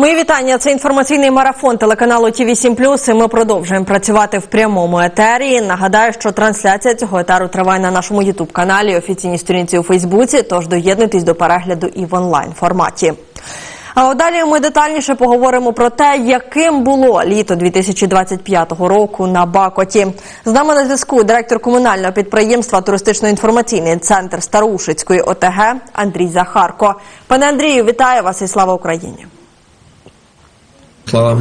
Мої вітання. Це інформаційний марафон телеканалу ТІВІ 7 і Ми продовжуємо працювати в прямому етері. Нагадаю, що трансляція цього етеру триває на нашому ютуб каналі, офіційній сторінці у Фейсбуці. Тож доєднуйтесь до перегляду і в онлайн форматі. А далі ми детальніше поговоримо про те, яким було літо 2025 року на Бакоті. З нами на зв'язку директор комунального підприємства Туристично-інформаційний центр Староушицької ОТГ Андрій Захарко. Пане Андрію, вітаю вас і слава Україні. Слава.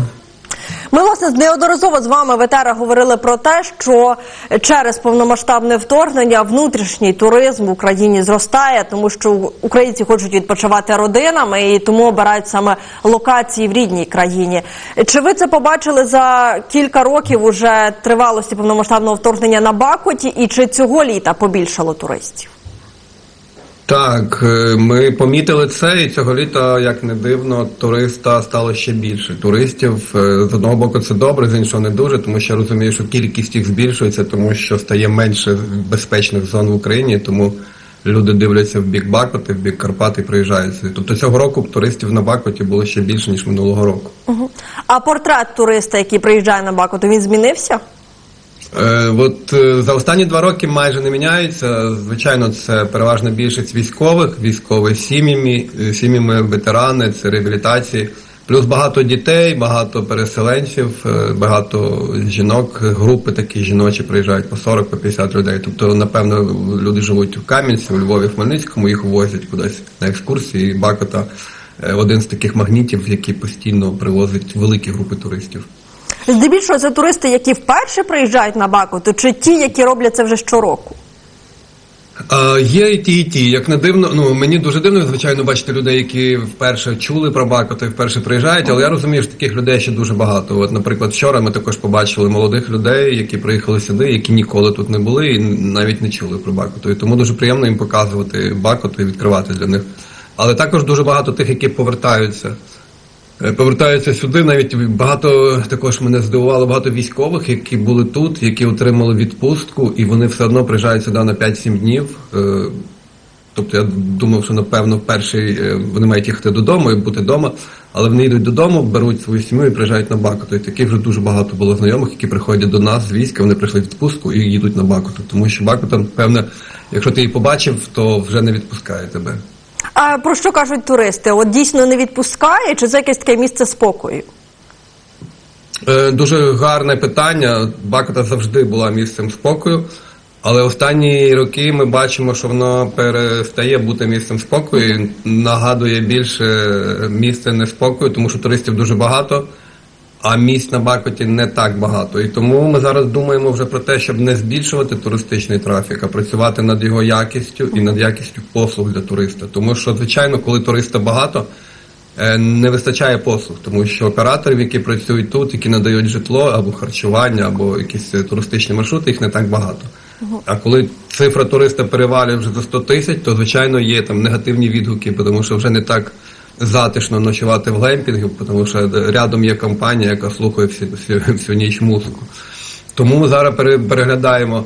Ми власне неодноразово з вами в етерах говорили про те, що через повномасштабне вторгнення внутрішній туризм в Україні зростає, тому що українці хочуть відпочивати родинами і тому обирають саме локації в рідній країні. Чи ви це побачили за кілька років уже тривалості повномасштабного вторгнення на Бакоті, і чи цього літа побільшало туристів? Так, е, ми помітили це, і цього літа, як не дивно, туриста стало ще більше. Туристів е, з одного боку це добре, з іншого не дуже, тому що я розумію, що кількість їх збільшується, тому що стає менше безпечних зон в Україні, тому люди дивляться в бік Бакоти, в бік Карпати приїжджають. Тобто цього року туристів на Бакоті було ще більше ніж минулого року. Угу. А портрет туриста, який приїжджає на Бакоту, він змінився? Е, От е, за останні два роки майже не міняється. Звичайно, це переважна більшість військових, військові сім'ями, е, сім'ями ветерани, це реабілітації. Плюс багато дітей, багато переселенців, багато жінок, групи такі жіночі приїжджають по 40, по 50 людей. Тобто, напевно, люди живуть в Кам'янці, у Львові, в Хмельницькому, їх возять кудись на екскурсії. Бакота один з таких магнітів, який постійно привозить великі групи туристів. Здебільшого це туристи, які вперше приїжджають на Бакоту, чи ті, які роблять це вже щороку? Е, Є і ті, і ті. Як не дивно, ну мені дуже дивно, звичайно, бачити людей, які вперше чули про Бакоти, вперше приїжджають, але я розумію, що таких людей ще дуже багато. От, наприклад, вчора ми також побачили молодих людей, які приїхали сюди, які ніколи тут не були і навіть не чули про Бакоту. І тому дуже приємно їм показувати Бакоту і відкривати для них. Але також дуже багато тих, які повертаються. Е, Повертаються сюди. Навіть багато також мене здивувало багато військових, які були тут, які отримали відпустку, і вони все одно приїжджають сюди на 5-7 днів. Е, Тобто я думав, що напевно перший е, вони мають їхати додому і бути вдома, але вони йдуть додому, беруть свою сім'ю і приїжджають на Бакуту. І таких вже дуже багато було знайомих, які приходять до нас з війська, вони прийшли в відпустку і їдуть на Бакуту. Тому що Бакута, певне, якщо ти її побачив, то вже не відпускає тебе. А про що кажуть туристи? От дійсно не відпускає, чи це якесь таке місце спокою? Е, Дуже гарне питання. Бакута завжди була місцем спокою, але останні роки ми бачимо, що воно перестає бути місцем спокою, нагадує більше місце неспокою, тому що туристів дуже багато, а місць на Бакуті не так багато. І тому ми зараз думаємо вже про те, щоб не збільшувати туристичний трафік, а працювати над його якістю і над якістю послуг для туриста. Тому що, звичайно, коли туриста багато. Е, Не вистачає послуг, тому що операторів, які працюють тут, які надають житло або харчування, або якісь е, туристичні маршрути, їх не так багато. А коли цифра туриста перевалює вже за 100 тисяч, то звичайно є там негативні відгуки, тому що вже не так затишно ночувати в глемпінгу, тому що рядом є компанія, яка слухає всі, всю, всю ніч музику. Тому ми зараз пере- переглядаємо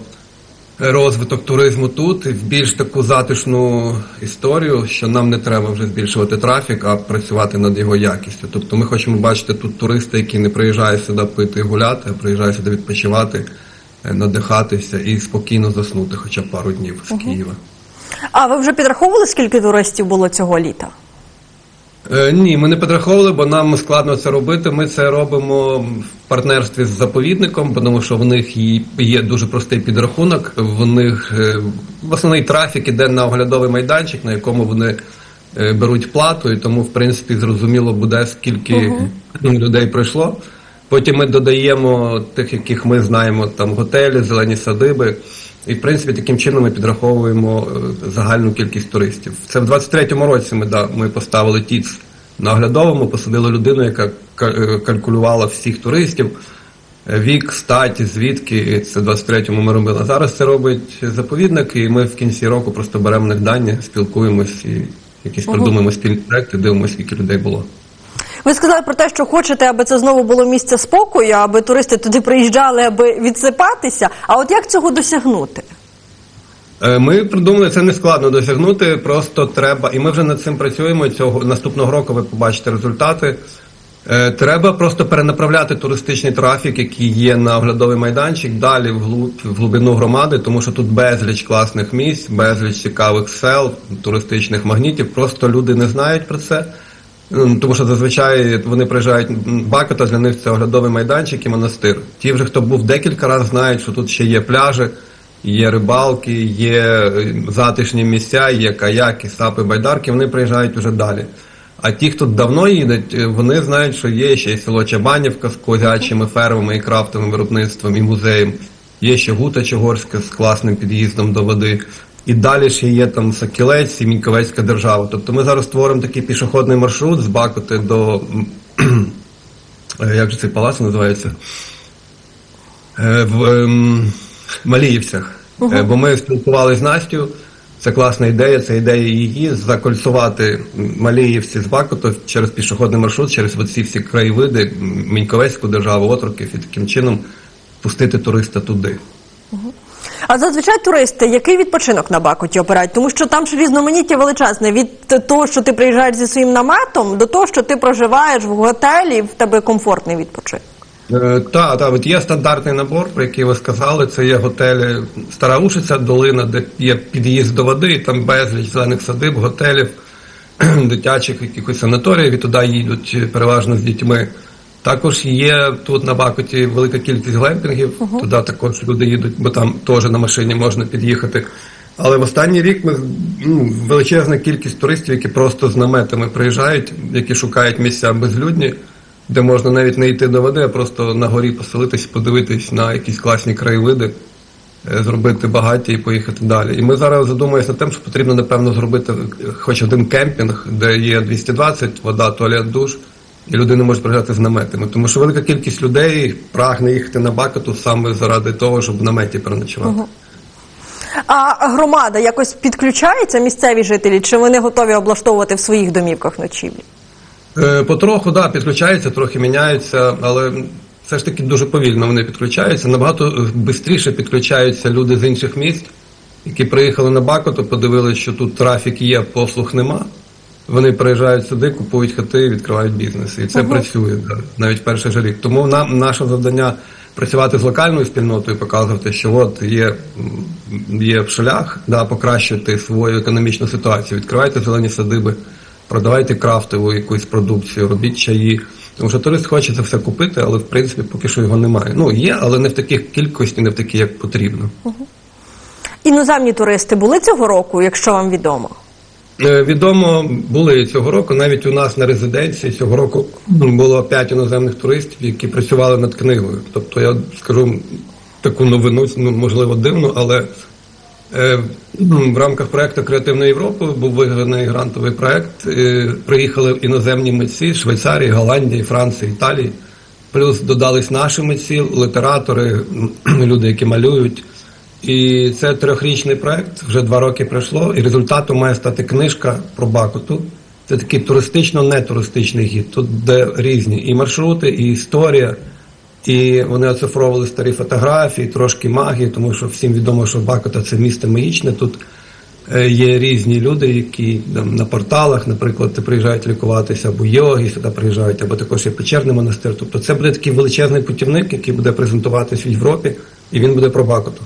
розвиток туризму тут і в більш таку затишну історію, що нам не треба вже збільшувати трафік, а працювати над його якістю. Тобто ми хочемо бачити тут туриста, який не приїжджає сюди пити і гуляти, а приїжджає сюди відпочивати, е, надихатися і спокійно заснути хоча б пару днів з Києва. А ви вже підраховували, скільки туристів було цього літа? Е, Ні, ми не підраховували, бо нам складно це робити. Ми це робимо в партнерстві з заповідником, тому що в них є- дуже простий підрахунок. В них е, основний трафік іде на оглядовий майданчик, на якому вони е, беруть плату, і тому, в принципі, зрозуміло буде, скільки ну, людей пройшло. Потім ми додаємо тих, яких ми знаємо, там готелі, зелені садиби. І в принципі таким чином ми підраховуємо е, загальну кількість туристів. Це в 23-му році ми да ми поставили ТІЦ на оглядовому, посадили людину, яка ка- е, калькулювала всіх туристів, е, вік, стать, звідки. І це в 23-му ми робили. А зараз це робить заповідник, і ми в кінці року просто беремо них дані, спілкуємось і якісь придумуємо спільні проекти, дивимося, скільки людей було. Ви сказали про те, що хочете, аби це знову було місце спокою, аби туристи туди приїжджали, аби відсипатися. А от як цього досягнути? Е, Ми придумали це не складно досягнути, просто треба, і ми вже над цим працюємо. Цього наступного року ви побачите результати. Е, Треба просто перенаправляти туристичний трафік, який є на оглядовий майданчик, далі вглуб, в глибину громади, тому що тут безліч класних місць, безліч цікавих сел, туристичних магнітів. Просто люди не знають про це. Ну, Тому що зазвичай вони приїжджають Бакота, для них це оглядовий майданчик і монастир. Ті вже, хто був декілька разів, знають, що тут ще є пляжі, є рибалки, є е, затишні місця, є каяки, сапи, байдарки, вони приїжджають вже далі. А ті, хто давно їдуть, е, вони знають, що є ще й село Чабанівка з козячими фермами і крафтовим виробництвом і музеєм. Є ще Гута Чогорська з класним під'їздом до води. І далі ще є там Сокілець і Міньковецька держава. Тобто ми зараз створимо такий пішохідний маршрут з Бакоти до е, як же цей палац називається? Е, В ем, Маліївцях. Е, Бо ми спілкувалися з Настю. Це класна ідея, це ідея її закольцувати Маліївці з Бакоту через пішохідний маршрут, через оці всі краєвиди, Міньковецьку державу, отроків і таким чином пустити туриста туди. А зазвичай туристи, який відпочинок на Бакуті обирають? Тому що там ж різноманіття величезне від того, що ти приїжджаєш зі своїм наметом, до того, що ти проживаєш в готелі, в тебе комфортний відпочинок. Е, Та, та, от є стандартний набор, про який ви сказали. Це є готелі Стара Ушиця, долина, де є під'їзд до води, там безліч зелених садиб, готелів, дитячих якихось санаторіїв, і туди їдуть е, переважно з дітьми. Також є тут на Бакоті велика кількість глемпінгів, туди також люди їдуть, бо там теж на машині можна під'їхати. Але в останній рік ми ну, величезна кількість туристів, які просто з наметами приїжджають, які шукають місця безлюдні, де можна навіть не йти до води, а просто на горі поселитись, подивитись на якісь класні краєвиди, е, зробити багаття і поїхати далі. І ми зараз задумуємося над тим, що потрібно, напевно, зробити хоч один кемпінг, де є 220, вода, туалет, душ, і люди не можуть приїжджати з наметами. Тому що велика кількість людей прагне їхати на Бакоту саме заради того, щоб в наметі переночувати. А громада якось підключається, місцеві жителі, чи вони готові облаштовувати в своїх домівках ночівлі? Е, Потроху, да, підключаються, трохи міняються, але все ж таки дуже повільно вони підключаються. Набагато швидше підключаються люди з інших міст, які приїхали на Бакоту, подивилися, що тут трафік є, послуг нема. Вони приїжджають сюди, купують хати, відкривають бізнес. І це працює навіть перший же рік. Тому нам наше завдання працювати з локальною спільнотою, показувати, що от є, є шлях да, покращити свою економічну ситуацію. Відкривайте зелені садиби, продавайте крафтову якусь продукцію, робіть чаї. Тому що турист хоче це все купити, але в принципі поки що його немає. Ну є, але не в таких кількості, не в такій, як потрібно. Іноземні туристи були цього року, якщо вам відомо? Е, Відомо були цього року. Навіть у нас на резиденції цього року було п'ять іноземних туристів, які працювали над книгою. Тобто я скажу таку новину, ну можливо, дивну, але е, в рамках проекту Креативна Європа був виграний грантовий проект. Е, Приїхали іноземні митці Швейцарії, Голландії, Франції, Італії. Плюс додались наші митці, літератори, люди, які малюють. І це трьохрічний проект, вже два роки пройшло, і результатом має стати книжка про Бакуту. Це такий туристично-нетуристичний гід. Тут де різні і маршрути, і історія. І вони оцифровували старі фотографії, трошки магії, тому що всім відомо, що Бакута це місто магічне. Тут е, є різні люди, які там, на порталах, наприклад, приїжджають лікуватися, або йоги сюди приїжджають, або також є печерний монастир. Тобто це буде такий величезний путівник, який буде презентуватись в Європі, і він буде про Бакуту.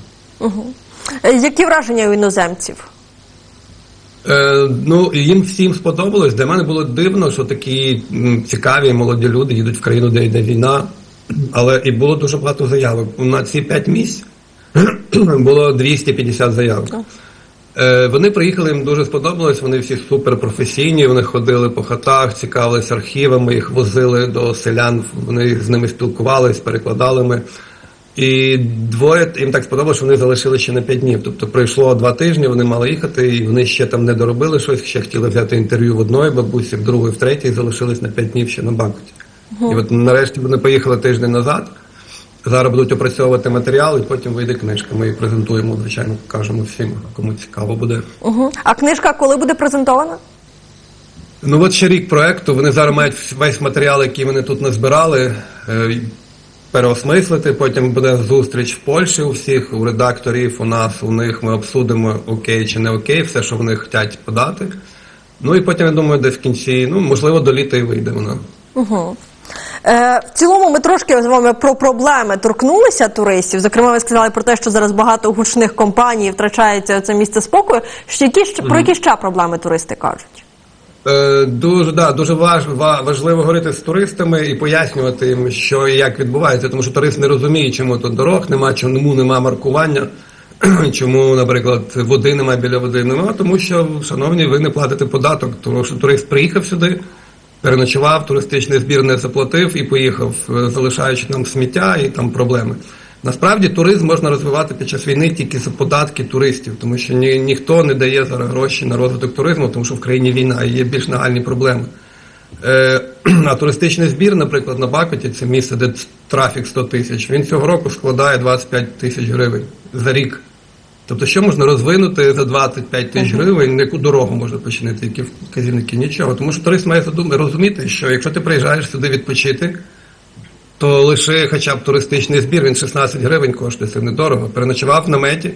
Е, Які враження у іноземців? Е, ну, їм всім сподобалось. Для мене було дивно, що такі цікаві молоді люди їдуть в країну, де йде війна. Але і було дуже багато заявок. На ці п'ять місць було 250 заявок. Е, вони приїхали, їм дуже сподобалось. Вони всі суперпрофесійні. Вони ходили по хатах, цікавились архівами, їх возили до селян. Вони з ними спілкувались, перекладали ми. І двоє їм так сподобалося, що вони залишили ще на п'ять днів. Тобто пройшло два тижні, вони мали їхати, і вони ще там не доробили щось, ще хотіли взяти інтерв'ю в одної бабусі, в другої, в третій, і залишились на п'ять днів ще на Бакуті. І от нарешті вони поїхали тиждень назад. Зараз будуть опрацьовувати матеріал, і потім вийде книжка. Ми її презентуємо, звичайно, покажемо всім, кому цікаво буде. Угу. А книжка коли буде презентована? Ну от ще рік проекту. Вони зараз мають весь матеріал, який вони тут назбирали, е, переосмислити. Потім буде зустріч в Польщі у всіх, у редакторів, у нас, у них. Ми обсудимо окей чи не окей, все, що вони хочуть подати. Ну і потім, я думаю, десь в кінці, ну можливо, до літа і вийде вона. Угу. Е, в цілому ми трошки з вами про проблеми торкнулися туристів. Зокрема, ви сказали про те, що зараз багато гучних компаній втрачається це місце спокою. Що які про які ще проблеми туристи кажуть? Е, Дуже да, дуже важ, важливо говорити з туристами і пояснювати їм, що і як відбувається, тому що турист не розуміє, чому тут дорог нема, чому нема маркування, чому, наприклад, води немає біля води. Нема, тому що, шановні, ви не платите податок, тому що турист приїхав сюди, переночував, туристичний збір не заплатив і поїхав, е, залишаючи нам сміття і там проблеми. Насправді туризм можна розвивати під час війни тільки за податки туристів, тому що ні, ніхто не дає зараз гроші на розвиток туризму, тому що в країні війна і є більш нагальні проблеми. Е, а туристичний збір, наприклад, на Бакоті, це місце, де трафік 100 тисяч, він цього року складає 25 тисяч гривень за рік. Тобто, що можна розвинути за 25 тисяч гривень, яку дорогу можна починити, які вказівники, нічого. Тому що турист має задум- розуміти, що якщо ти приїжджаєш сюди відпочити, то лише хоча б туристичний збір, він 16 гривень коштує, це недорого. Переночував в наметі,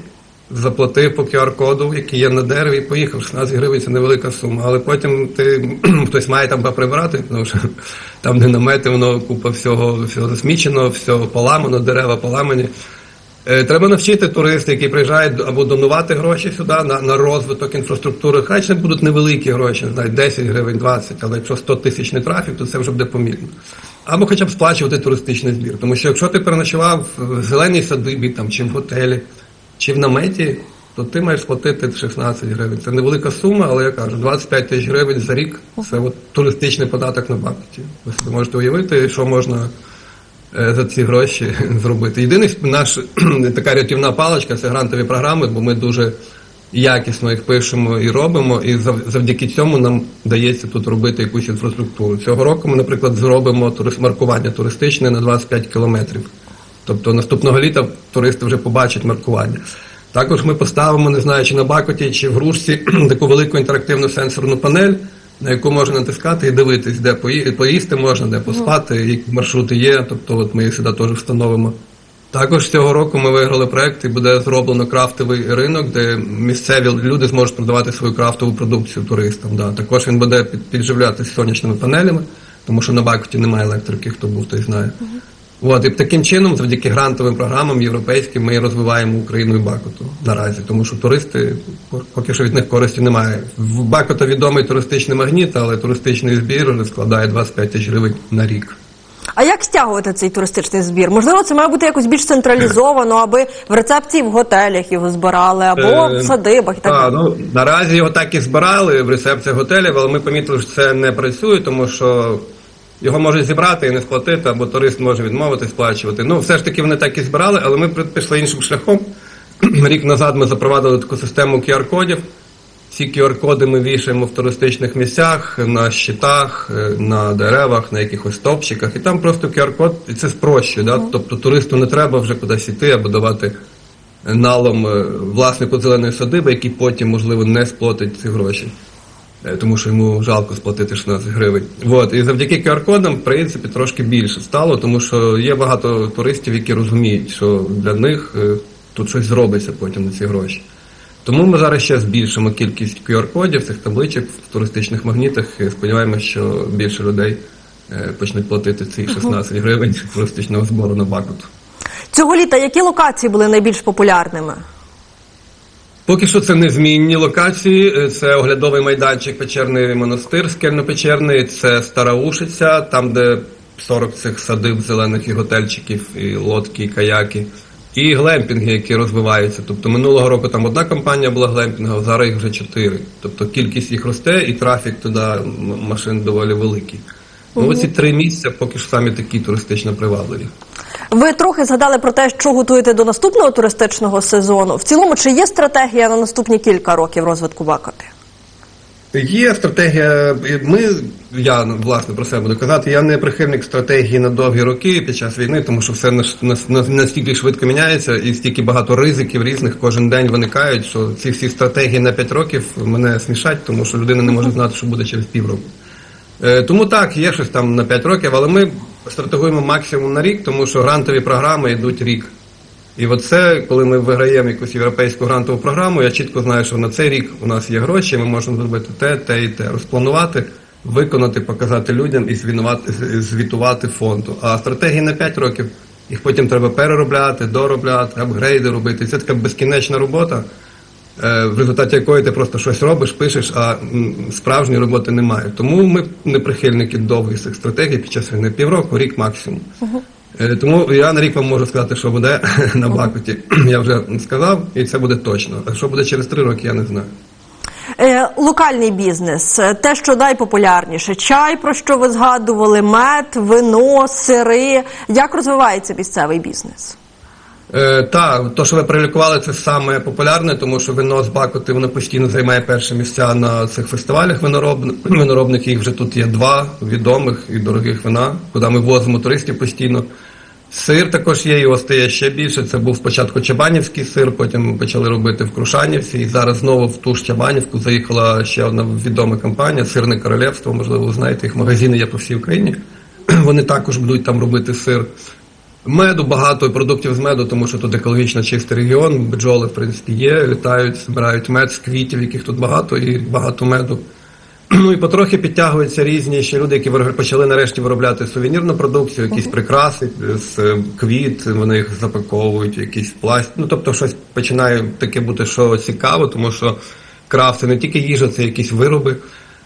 заплатив по QR-коду, який є на дереві, і поїхав. 16 гривень це невелика сума. Але потім ти хтось має там поприбирати, тому що там де намети, воно купа всього, всього засмічено, все поламано, дерева поламані. Е, Треба навчити туристів, які приїжджають або донувати гроші сюди на, на розвиток інфраструктури. Хай це будуть невеликі гроші, не знаю, 10 гривень, 20, але якщо 100 тисячний трафік, то це вже буде помітно. Або хоча б сплачувати туристичний збір. Тому що якщо ти переночував в зеленій садибі там, чи в готелі, чи в наметі, то ти маєш сплатити 16 гривень. Це невелика сума, але я кажу, 25 тисяч гривень за рік це от туристичний податок на Бакуті. Ви собі можете уявити, що можна е, за ці гроші зробити. Єдиний наш така рятівна паличка це грантові програми, бо ми дуже якісно їх пишемо і робимо, і завдяки цьому нам вдається тут робити якусь інфраструктуру. Цього року ми, наприклад, зробимо маркування туристичне на 25 кілометрів. Тобто наступного літа туристи вже побачать маркування. Також ми поставимо, не знаю, чи на Бакоті, чи в Грушці, таку велику інтерактивну сенсорну панель, на яку можна натискати і дивитись, де поїсти можна, де поспати, які маршрути є. Тобто, от ми їх сюди теж встановимо. Також цього року ми виграли проект і буде зроблено крафтовий ринок, де місцеві люди зможуть продавати свою крафтову продукцію туристам. Да. Також він буде під, підживлятися сонячними панелями, тому що на Бакуті немає електрики, хто був, той знає. От, і таким чином, завдяки грантовим програмам європейським, ми розвиваємо Україну і Бакуту наразі, тому що туристи поки що від них користі немає. В Бакута відомий туристичний магніт, але туристичний збір складає 25 тисяч гривень на рік. А як стягувати цей туристичний збір? Можливо, це має бути якось більш централізовано, аби в рецепції в готелях його збирали, або Е, в садибах і так далі. ну, наразі його так і збирали в рецепціях готелів, але ми помітили, що це не працює, тому що його можуть зібрати і не сплатити, або турист може відмовити сплачувати. Ну, все ж таки вони так і збирали, але ми пішли іншим шляхом. Рік назад ми запровадили таку систему QR-кодів. Ці QR-коди ми вішаємо в туристичних місцях, на щитах, е, на деревах, на якихось стовпчиках. І там просто QR-код, і це спрощує. Да? Тобто туристу не треба вже кудись іти або давати налом е, власнику зеленої садиби, який потім, можливо, не сплатить ці гроші. Е, Тому що йому жалко сплатити 16 гривень. От. І завдяки QR-кодам, в принципі, трошки більше стало, тому що є багато туристів, які розуміють, що для них тут щось зробиться потім на ці гроші. Тому ми зараз ще збільшимо кількість QR-кодів, цих табличок в туристичних магнітах. І сподіваємося, що більше людей е, почнуть платити ці 16 гривень туристичного збору на Бакут. Цього літа які локації були найбільш популярними? Поки що це незмінні локації. Е, Це оглядовий майданчик Печерний монастир, скельно-печерний, це Стара Ушиця, там, де 40 цих садиб зелених і готельчиків, і лодки, і каяки, і глемпінги, які розвиваються. Тобто минулого року там одна компанія була глемпінгова, зараз їх вже чотири. Тобто кількість їх росте, і трафік туди машин доволі великий. Ну, оці три місця поки що самі такі туристично привабливі. Ви трохи згадали про те, що готуєте до наступного туристичного сезону. В цілому, чи є стратегія на наступні кілька років розвитку Бакоти? Є стратегія. Ми я власне про себе буду казати. Я не прихильник стратегії на довгі роки під час війни, тому що все настільки швидко міняється, і стільки багато ризиків різних кожен день виникають. Що ці всі стратегії на 5 років мене смішать, тому що людина не може знати, що буде через півроку. Е, Тому так, є щось там на 5 років, але ми стратегуємо максимум на рік, тому що грантові програми йдуть рік. І от це, коли ми виграємо якусь європейську грантову програму, я чітко знаю, що на цей рік у нас є гроші, ми можемо зробити те, те і те, розпланувати виконати, показати людям і звітувати фонду. А стратегії на 5 років їх потім треба переробляти, доробляти, апгрейди робити. Це така безкінечна робота, е, в результаті якої ти просто щось робиш, пишеш, а справжньої роботи немає. Тому ми не прихильники довгих стратегій під час війни півроку, рік максимум. Е, Тому я на рік вам можу сказати, що буде на Бакуті. Я вже сказав, і це буде точно. А що буде через три роки, я не знаю. Е, локальний бізнес, е, те, що найпопулярніше, чай, про що ви згадували, мед, вино, сири. Як розвивається місцевий бізнес? Е, та, то, що ви прилікували, це саме популярне, тому що вино з Бакути воно постійно займає перші місця на цих фестивалях винороб... виноробних. Їх вже тут є два відомих і дорогих вина, куди ми возимо туристів постійно. Сир також є, його стає ще більше. Це був спочатку Чабанівський сир, потім почали робити в Крушанівці. І зараз знову в ту ж Чабанівку заїхала ще одна відома компанія Сирне королевство. Можливо, ви знаєте, їх магазини є по всій Україні. Вони також будуть там робити сир. Меду багато продуктів з меду, тому що тут екологічно чистий регіон. Бджоли, в принципі, є, літають, збирають мед з квітів, яких тут багато, і багато меду. Ну і потрохи підтягуються різні ще люди, які почали нарешті виробляти сувенірну продукцію, якісь прикраси з е, квіт, вони їх запаковують, якісь пласт. Ну тобто щось починає таке бути, що цікаво, тому що крафт це не тільки їжа, це якісь вироби.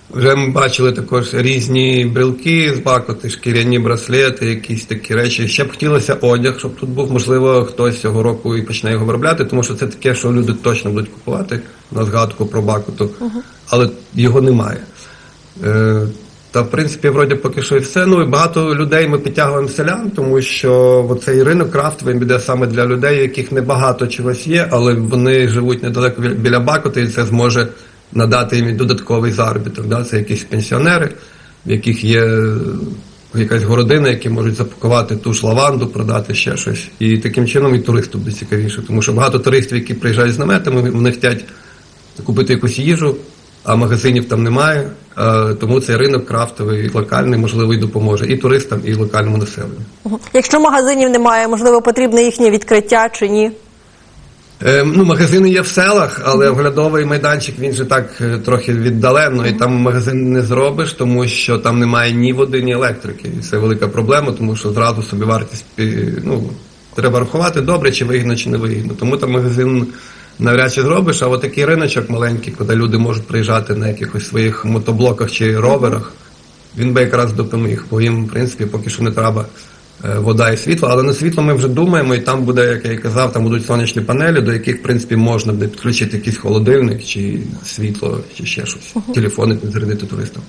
Вже ми бачили також різні брелки з бакоти, шкіряні браслети, якісь такі речі. Ще б хотілося одяг, щоб тут був, можливо, хтось цього року і почне його виробляти, тому що це таке, що люди точно будуть купувати на згадку про бакоту, але його немає. Е, Та в принципі, вроді поки що і все. Ну і багато людей ми підтягуємо селян, тому що цей ринок крафтовий буде саме для людей, яких небагато чогось є, але вони живуть недалеко біля Бакоти, і це зможе надати їм додатковий заробіток. Да? Це якісь пенсіонери, в яких є е, якась городина, які можуть запакувати ту ж лаванду, продати ще щось. І таким чином і туристу буде цікавіше, тому що багато туристів, які приїжджають з наметами, вони хочуть купити якусь їжу, а магазинів там немає. Е, Тому цей ринок крафтовий, локальний, можливо, і допоможе і туристам, і локальному населенню. Якщо магазинів немає, можливо, потрібне їхнє відкриття чи ні? Е, ну, магазини є в селах, але оглядовий майданчик він же так е, трохи віддалено, і там магазин не зробиш, тому що там немає ні води, ні електрики. І це велика проблема, тому що зразу собі вартість ну, треба рахувати добре, чи вигідно, чи не вигідно. Тому там магазин навряд чи зробиш, а от такий риночок маленький, куди люди можуть приїжджати на якихось своїх мотоблоках чи роверах, він би якраз допоміг, бо їм, в принципі, поки що не треба вода і світло. Але на світло ми вже думаємо, і там буде, як я і казав, там будуть сонячні панелі, до яких, в принципі, можна буде підключити якийсь холодильник чи світло, чи ще щось. Телефони підзарядити туристам.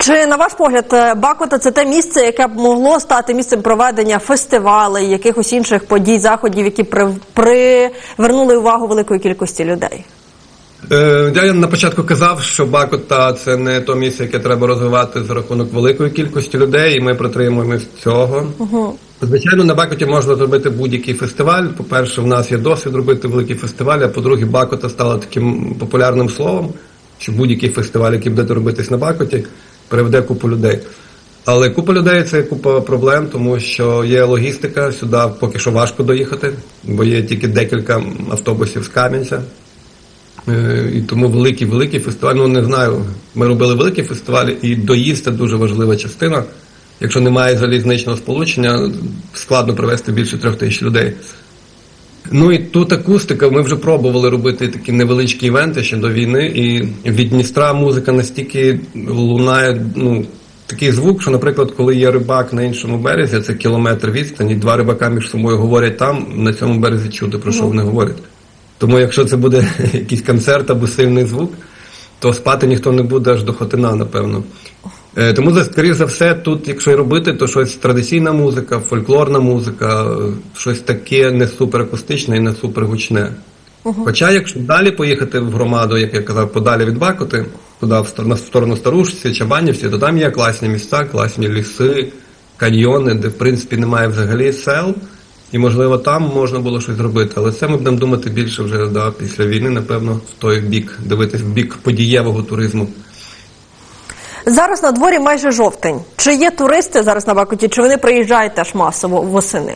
Чи на ваш погляд, е, Бакота це те місце, яке б могло стати місцем проведення фестивалей, якихось інших подій, заходів, які при- привернули увагу великої кількості людей? Е, Я на початку казав, що Бакота це не то місце, яке треба розвивати за рахунок великої кількості людей, і ми притримуємось цього. Звичайно, на Бакоті можна зробити будь-який фестиваль. По-перше, в нас є досвід робити великі фестивалі, а по-друге, Бакота стала таким популярним словом, що будь-який фестиваль, який буде робитись на Бакоті, приведе купу людей. Але купа людей це купа проблем, тому що є логістика, сюди поки що важко доїхати, бо є тільки декілька автобусів з Кам'янця. Е, І тому великий великий фестиваль. Ну не знаю. Ми робили великі фестивалі, і доїзд це дуже важлива частина. Якщо немає залізничного сполучення, складно привезти більше трьох тисяч людей. Ну і тут акустика. Ми вже пробували робити такі невеличкі івенти ще до війни, і від Дністра музика настільки лунає, ну. Такий звук, що, наприклад, коли є рибак на іншому березі, це кілометр відстані, два рибака між собою говорять там, на цьому березі чути, про що вони говорять. Тому якщо це буде якийсь концерт або сильний звук, то спати ніхто не буде аж до хотина, напевно. Е, Тому, скоріш за все, тут, якщо й робити, то щось традиційна музика, фольклорна музика, щось таке не суперакустичне і не супергучне. Хоча, якщо далі поїхати в громаду, як я казав, подалі від Бакоти, туди в сторону, в сторону Старушці, Чабанівці, то там є класні місця, класні ліси, каньйони, де в принципі немає взагалі сел. І можливо там можна було щось зробити, але це ми будемо думати більше вже да, після війни, напевно, в той бік, дивитись в бік подієвого туризму. Зараз на дворі майже жовтень. Чи є туристи зараз на Бакоті, чи вони приїжджають теж масово восени?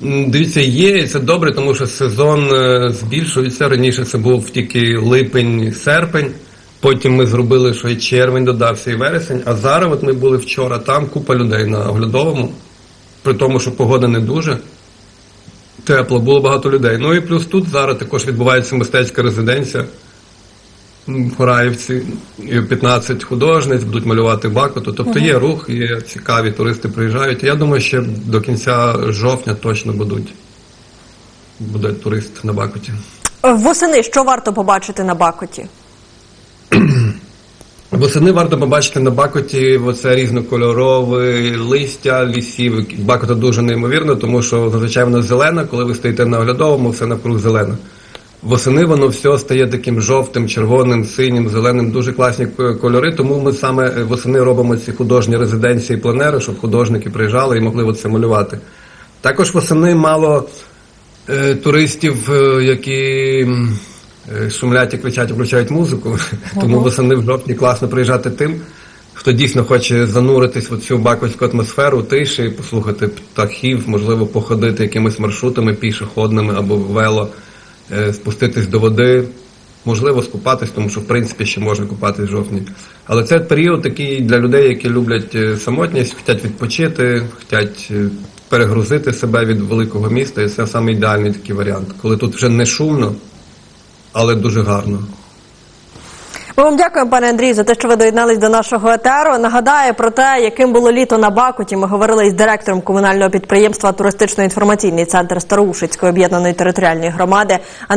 Дивіться, є, і це добре, тому що сезон е, збільшується. Раніше це був тільки липень, серпень. Потім ми зробили, що і червень додався, і вересень. А зараз от ми були вчора там, купа людей на оглядовому, при тому, що погода не дуже. Тепло, було багато людей. Ну і плюс тут зараз також відбувається мистецька резиденція в Хораївці. 15 художниць будуть малювати Бакуту. Тобто є рух, є цікаві туристи приїжджають. Я думаю, ще до кінця жовтня точно будуть буде турист на Бакуті. Восени що варто побачити на Бакоті? Восени варто побачити на Бакоті оце різнокольорове листя лісів. Бакота дуже неймовірно, тому що зазвичай воно зелене, коли ви стоїте на оглядовому, все навкруг зелене. Восени воно все стає таким жовтим, червоним, синім, зеленим, дуже класні кольори. Тому ми саме восени робимо ці художні резиденції пленери, щоб художники приїжджали і могли оце малювати. Також восени мало е, туристів, е, які шумлять і кричать, включають музику. Тому восени в жовтні класно приїжджати тим, хто дійсно хоче зануритись в цю баківську атмосферу, тиші, послухати птахів, можливо, походити якимись маршрутами пішохідними або вело, е, спуститись до води. Можливо, скупатись, тому що в принципі ще можна купатись в жовтні. Але це період такий для людей, які люблять е, самотність, хочуть відпочити, хочуть е, перегрузити себе від великого міста. І це саме ідеальний такий варіант, коли тут вже не шумно, але дуже гарно. Ми вам дякуємо, пане Андрію, за те, що ви доєднались до нашого етеру. Нагадаю про те, яким було літо на Бакуті. Ми говорили із директором комунального підприємства Туристично-інформаційний центр Староушицької об'єднаної територіальної громади Андрієм